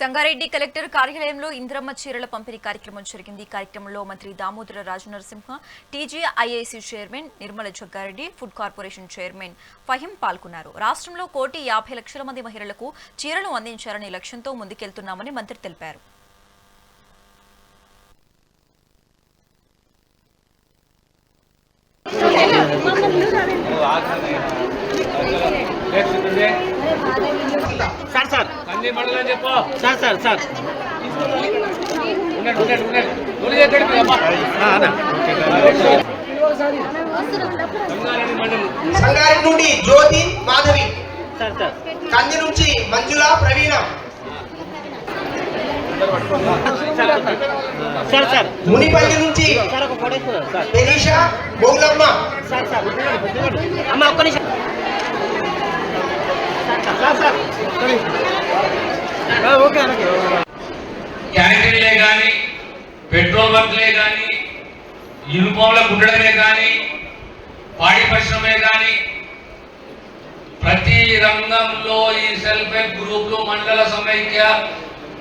Sangareddy collector కార్యాలయంలో ఇంద్రమ్మ చీరల పంపిణీ కార్యక్రమం జరిగింది. ఈ కార్యక్రమంలో మంత్రి Damodara Rajanarasimha TGIIC chairman Nirmala Jaggareddy food corporation chairman Fahim పాల్గొన్నారు. రాష్ట్రంలో కోటి యాభై లక్షల మంది మహిళలకు చీరలు అందించాలనే లక్ష్యంతో ముందుకెళ్తున్నామని మంత్రి తెలిపారు. Sir sir sir. సంగారెడ్డి నుండి జ్యోతి మాధవి. Sir sir. కంది నుంచి మంజుల ప్రవీణ. Sir sir. మునిపల్లి నుంచి సార్ సార్ అమ్మ ఒక్క నిమిషం. Sir sir. పెట్రోల్ బంక్లే కానీ యూనిఫామ్లో ఉండడమే కానీ పాడి పరిశ్రమే కానీ ప్రతి రంగంలో ఈ సెల్ఫ్ హెల్ప్ గ్రూపులు మండల సమైక్య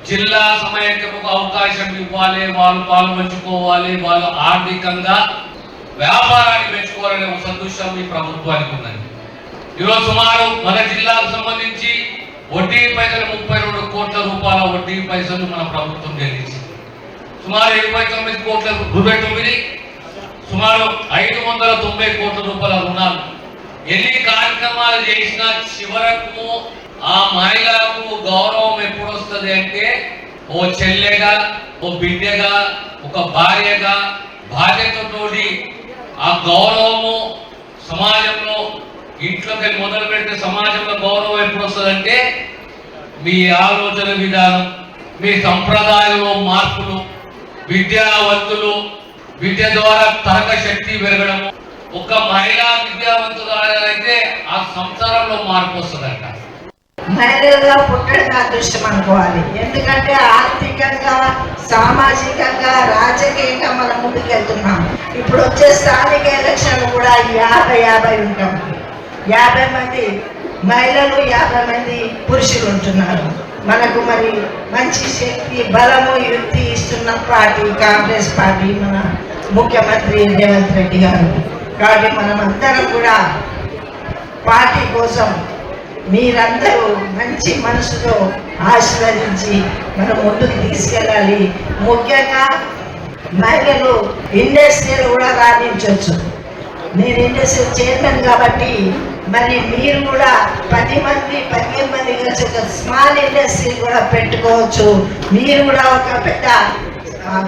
జిల్లా సమైక్యకు అవకాశం ఇవ్వాలి వాళ్ళు పాల్పంచుకోవాలి వాళ్ళు ఆర్థికంగా వ్యాపారాన్ని పెంచుకోవాలనే ఒక సంతోషం ఈ ప్రభుత్వానికి ఉన్నది. ఈరోజు సుమారు మన జిల్లాకు సంబంధించి వడ్డీ పైసలు ముప్పై రెండు కోట్ల రూపాయల వడ్డీ పైసలు మన ప్రభుత్వం చెల్లించింది. సుమారు ఇరవై తొమ్మిది కోట్ల ఇరవై తొమ్మిది సుమారు ఐదు వందల తొంభై కోట్ల రూపాయల రుణాలు. ఎన్ని కార్యక్రమాలు చేసినా చివరకు ఆ మహిళలకు గౌరవం ఎప్పుడు వస్తుంది అంటే ఓ చెల్లెగా ఓ బిడ్డగా ఒక భార్యగా బాధ్యతతోటి ఆ గౌరవము సమాజంలో ఇంట్లోకి మొదలు పెడితే సమాజంలో గౌరవం ఎప్పుడు వస్తుందంటే మీ ఆలోచన విధానం మీ సంప్రదాయంలో మార్పులు. విద్యావంతులు విద్య ద్వారా తరక శక్తి పెరగడము. ఒక మహిళా విద్యావంతురాలైతే ఆ సంసారంలో మార్పు వస్తుందంట. మహిళలుగా పుట్టడం అదృష్టం అనుకోవాలి. ఎందుకంటే ఆర్థికంగా సామాజికంగా రాజకీయంగా మనం ముందుకెళ్తున్నాం. ఇప్పుడు వచ్చే స్థానిక ఎలక్షన్లు కూడా యాభై యాభై ఉంటాం యాభై మంది మహిళలు యాభై మంది పురుషులు ఉంటున్నారు. మనకు మరి మంచి శక్తి బలము యుక్తి ఇస్తున్న పార్టీ కాంగ్రెస్ పార్టీ మన ముఖ్యమంత్రి రేవంత్ రెడ్డి గారు. కాబట్టి మనం అందరం కూడా పార్టీ కోసం మీరందరూ మంచి మనసుతో ఆశీర్వదించి మనం ముందుకు తీసుకెళ్ళాలి. ముఖ్యంగా మహిళలు ఇండస్ట్రీలు కూడా రాణించవచ్చు. నేనేం ఇండస్ట్రీ చైర్మన్ కాబట్టి మరి మీరు కూడా పది మంది పదిహేను మంది కలిసి ఒక స్మాల్ ఇండస్ట్రీ కూడా పెట్టుకోవచ్చు. మీరు కూడా ఒక పెద్ద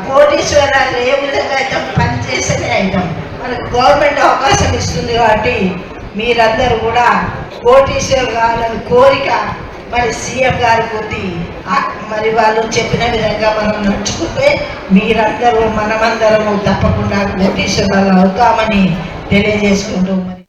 కోటీశ్వరాలు ఏ విధంగా అయితే పనిచేసేనే అవుతాం మనకు గవర్నమెంట్ అవకాశం ఇస్తుంది కాబట్టి మీరందరూ కూడా కోటీశ్వరు కావాలని కోరిక మరి సీఎం గారి కొద్ది మరి వాళ్ళు చెప్పిన విధంగా మనం నడుచుకుంటే మీరందరూ మనమందరము తప్పకుండా కోటీశ్వరాలు అవుతామని తెలియజేసుకుంటూ మరి